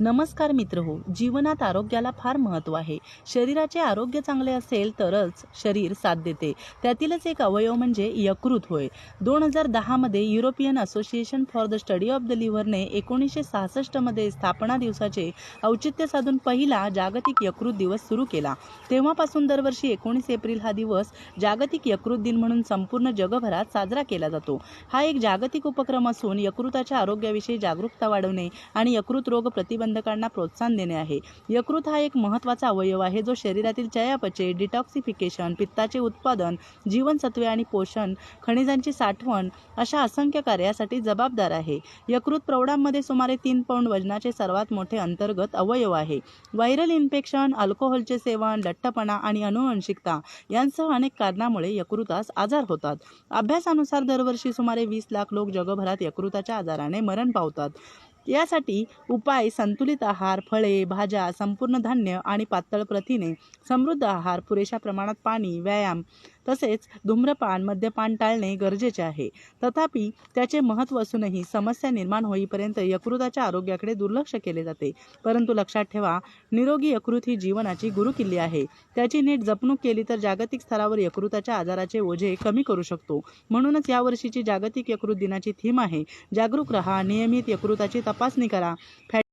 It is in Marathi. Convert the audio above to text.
नमस्कार मित्र हो जीवनात आरोग्याला फार महत्त्व आहे. शरीराचे आरोग्य चांगले असेल तरच शरीर साथ देते. त्यातीलच एक अवयव म्हणजे यकृत होय. दोन हजार दहामध्ये European association for the study of the लिव्हरने एकोणीसशे सहासष्टमध्ये स्थापना दिवसाचे औचित्य साधून पहिला जागतिक यकृत दिवस सुरू केला. तेव्हापासून दरवर्षी एकोणीस एप्रिल हा दिवस जागतिक यकृत दिन म्हणून संपूर्ण जगभरात साजरा केला जातो. हा एक जागतिक उपक्रम असून यकृताच्या आरोग्याविषयी जागरूकता वाढवणे आणि यकृत रोग प्रतिबंध प्रतिबंधकांना प्रोत्साहन देणे आहे. यकृत हा एक महत्त्वाचा अवयव आहे जो शरीरातील चयापचय डिटॉक्सिफिकेशन पित्ताचे उत्पादन जीवनसत्वे आणि पोषण खनिजांची साठवण अशा असंख्य कार्यासाठी जबाबदार आहे. यकृत प्रौढांमध्ये सुमारे तीन पौंड वजनाचे सर्वात मोठे अंतर्गत अवयव आहे. व्हायरल इन्फेक्शन अल्कोहोलचे सेवन लठ्ठपणा आणि अनुवंशिकता यांसह अनेक कारणामुळे यकृतास आजार होतात. अभ्यासानुसार दरवर्षी सुमारे वीस लाख लोक जगभरात यकृताच्या आजाराने मरण पावतात. यासाठी उपाय संतुलित आहार फळे भाज्या संपूर्ण धान्य आणि पातळ प्रथिने समृद्ध आहार पुरेशा प्रमाणात पाणी व्यायाम तसेच धूम्रपान मद्यपान टाळणे गरजेचे आहे. तथापि त्याचे महत्त्व असूनही समस्या निर्माण होईपर्यंत यकृताच्या आरोग्याकडे दुर्लक्ष केले जाते. परंतु लक्षात ठेवा निरोगी यकृत ही जीवनाची गुरुकिल्ली आहे. त्याची नीट जपणूक केली तर जागतिक स्तरावर यकृताच्या आजाराचे ओझे कमी करू शकतो. म्हणूनच यावर्षीची जागतिक यकृत दिनाची थीम आहे जागरूक रहा नियमित यकृताची तपासणी करा. फॅट